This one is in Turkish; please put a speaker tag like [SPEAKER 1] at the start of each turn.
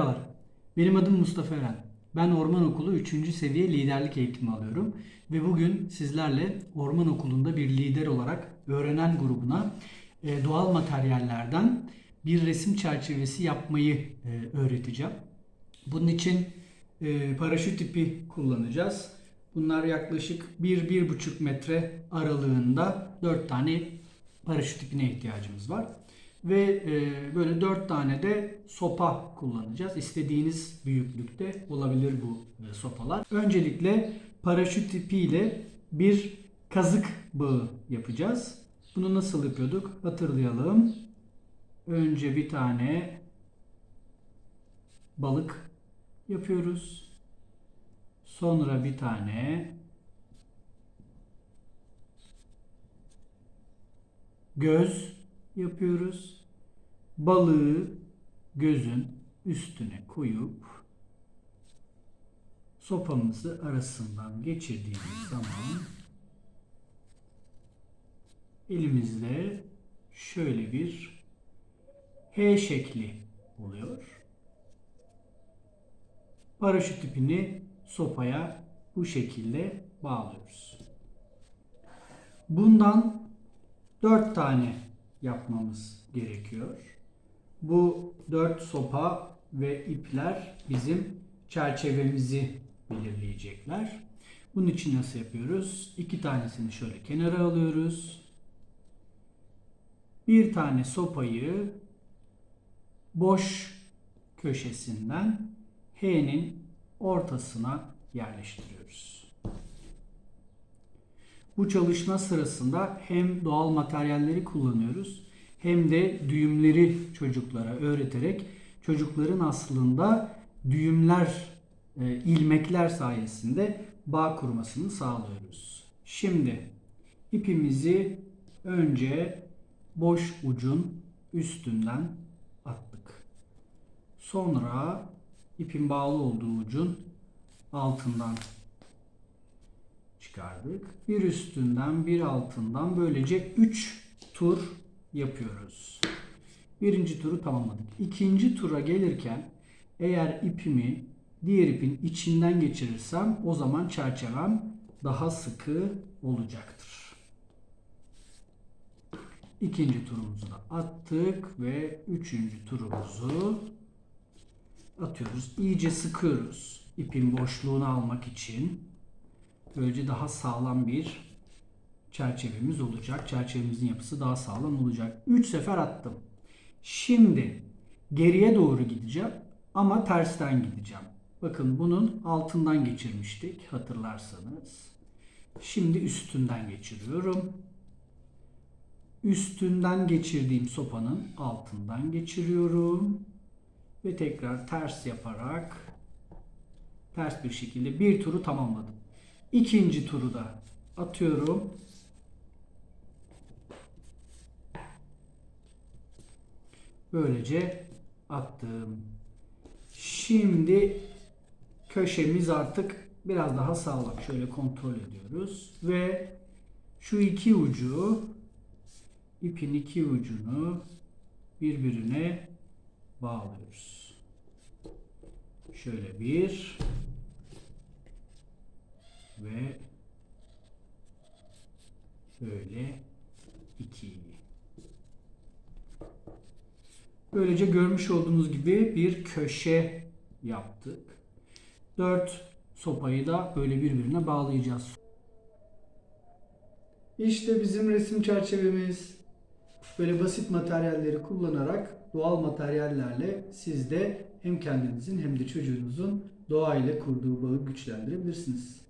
[SPEAKER 1] Merhabalar, benim adım Mustafa Eren. Ben Orman Okulu 3. seviye liderlik eğitimi alıyorum. Ve bugün sizlerle Orman Okulu'nda bir lider olarak öğrenen grubuna e, doğal materyallerden bir resim çerçevesi yapmayı e, öğreteceğim. Bunun için e, paraşüt ipi kullanacağız. Bunlar yaklaşık 1-1,5 metre aralığında 4 tane paraşüt ipine ihtiyacımız var. Ve e, böyle 4 tane de sopa kullanacağız. İstediğiniz büyüklükte olabilir bu e, sopalar. Öncelikle paraşüt ipiyle bir kazık bağı yapacağız. Bunu nasıl yapıyorduk? Hatırlayalım. Önce bir tane balık yapıyoruz. Sonra bir tane göz yapıyoruz. Balığı gözün üstüne koyup sopamızı arasından geçirdiğimiz zaman elimizde şöyle bir H şekli oluyor. Paraşüt ipini sopaya bu şekilde bağlıyoruz. Bundan 4 tane yapmamız gerekiyor. Bu 4 sopa ve ipler bizim çerçevemizi belirleyecekler. Bunun için nasıl yapıyoruz? İki tanesini şöyle kenara alıyoruz. Bir tane sopayı boş köşesinden H'nin ortasına yerleştiriyoruz. Bu çalışma sırasında hem doğal materyalleri kullanıyoruz hem de düğümleri çocuklara öğreterek çocukların aslında düğümler, e, ilmekler sayesinde bağ kurmasını sağlıyoruz. Şimdi ipimizi önce boş ucun üstünden attık. Sonra ipin bağlı olduğu ucun altından çıkardık. Bir üstünden bir altından böylece 3 tur yapıyoruz. Birinci turu tamamladık. İkinci tura gelirken eğer ipimi diğer ipin içinden geçirirsem o zaman çerçevem daha sıkı olacaktır. İkinci turumuzu da attık ve üçüncü turumuzu atıyoruz. İyice sıkıyoruz ipin boşluğunu almak için. Böylece daha sağlam bir çerçevemiz olacak. Çerçevemizin yapısı daha sağlam olacak. 3 sefer attım. Şimdi geriye doğru gideceğim ama tersten gideceğim. Bakın bunun altından geçirmiştik hatırlarsanız. Şimdi üstünden geçiriyorum. Üstünden geçirdiğim sopanın altından geçiriyorum. Ve tekrar ters yaparak ters bir şekilde bir turu tamamladım. İkinci turu da atıyorum. Böylece attım. Şimdi köşemiz artık biraz daha sağlam. Şöyle kontrol ediyoruz ve şu iki ucu ipin iki ucunu birbirine bağlıyoruz. Şöyle bir ve böyle iki. Böylece görmüş olduğunuz gibi bir köşe yaptık. Dört sopayı da böyle birbirine bağlayacağız. İşte bizim resim çerçevemiz. Böyle basit materyalleri kullanarak doğal materyallerle siz de hem kendinizin hem de çocuğunuzun doğayla kurduğu bağı güçlendirebilirsiniz.